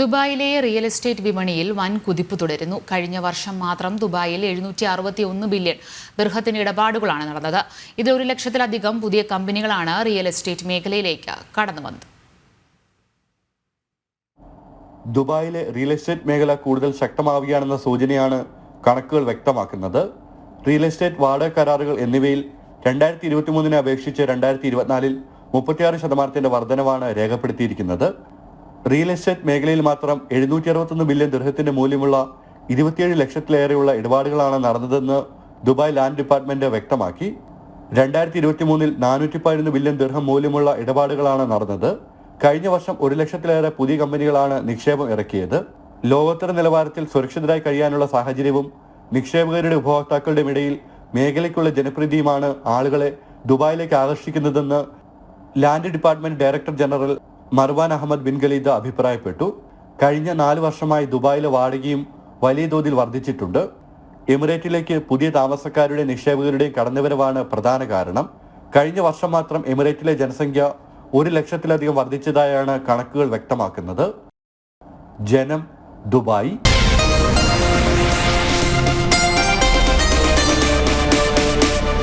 ദുബായിലെ real estate വിപണിയിൽ വൻ കുതിപ്പ് തുടരുന്നു. കഴിഞ്ഞ വർഷം മാത്രം ദുബായിൽ എഴുന്നൂറ്റി അറുപത്തി ഒന്ന് ബില്യൺ ദീർഘത്തിന് ഇടപാടുകളാണ് നടന്നത്. ഇത് ഒരു ലക്ഷത്തിലധികം പുതിയ കമ്പനികളാണ് റിയൽ എസ്റ്റേറ്റ് മേഖലയിലേക്ക് കടന്നു വന്നത്. ദുബായിലെ റിയൽ എസ്റ്റേറ്റ് മേഖല കൂടുതൽ ശക്തമാവുകയാണെന്ന സൂചനയാണ് കണക്കുകൾ വ്യക്തമാക്കുന്നത്. റിയൽ എസ്റ്റേറ്റ് വാടക കരാറുകൾ എന്നിവയിൽ രണ്ടായിരത്തി ഇരുപത്തി മൂന്നിനെ അപേക്ഷിച്ച് രണ്ടായിരത്തി ഇരുപത്തിനാലിൽ മുപ്പത്തിയാറ് ശതമാനത്തിന്റെ വർധനവാണ് രേഖപ്പെടുത്തിയിരിക്കുന്നത്. റിയൽ എസ്റ്റേറ്റ് മേഖലയിൽ മാത്രം എഴുന്നൂറ്റി അറുപത്തൊന്ന് ബില്യൺ ദൃഹത്തിന്റെ മൂല്യമുള്ള ഇരുപത്തിയേഴ് ലക്ഷത്തിലേറെയുള്ള ഇടപാടുകളാണ് നടന്നതെന്ന് ദുബായ് ലാൻഡ് ഡിപ്പാർട്ട്മെന്റ് വ്യക്തമാക്കി. രണ്ടായിരത്തി ഇരുപത്തി മൂന്നിൽ നാനൂറ്റി പതിനൊന്ന് ബില്യൺ ദീർഘം മൂല്യമുള്ള ഇടപാടുകളാണ് നടന്നത്. കഴിഞ്ഞ വർഷം ഒരു ലക്ഷത്തിലേറെ പുതിയ കമ്പനികളാണ് നിക്ഷേപം ഇറക്കിയത്. ലോകോത്തര നിലവാരത്തിൽ സുരക്ഷിതരായി കഴിയാനുള്ള സാഹചര്യവും നിക്ഷേപകരുടെ ഉപഭോക്താക്കളുടെ ഇടയിൽ മേഖലയ്ക്കുള്ള ജനപ്രീതിയുമാണ് ആളുകളെ ദുബായിലേക്ക് ആകർഷിക്കുന്നതെന്ന് land department director general Marwan Ahmed bin Khalid അഭിപ്രായപ്പെട്ടു. കഴിഞ്ഞ നാല് വർഷമായി ദുബായിലെ വാടകയും വലിയ തോതിൽ വർദ്ധിച്ചിട്ടുണ്ട്. എമിറേറ്റിലേക്ക് പുതിയ താമസക്കാരുടെ നിക്ഷേപകരുടെയും കടന്നുവരവാണ് പ്രധാന കാരണം. കഴിഞ്ഞ വർഷം മാത്രം എമിറേറ്റിലെ ജനസംഖ്യ ഒരു ലക്ഷത്തിലധികം വർദ്ധിച്ചതായാണ് കണക്കുകൾ വ്യക്തമാക്കുന്നത്. ജനം ദുബായ്.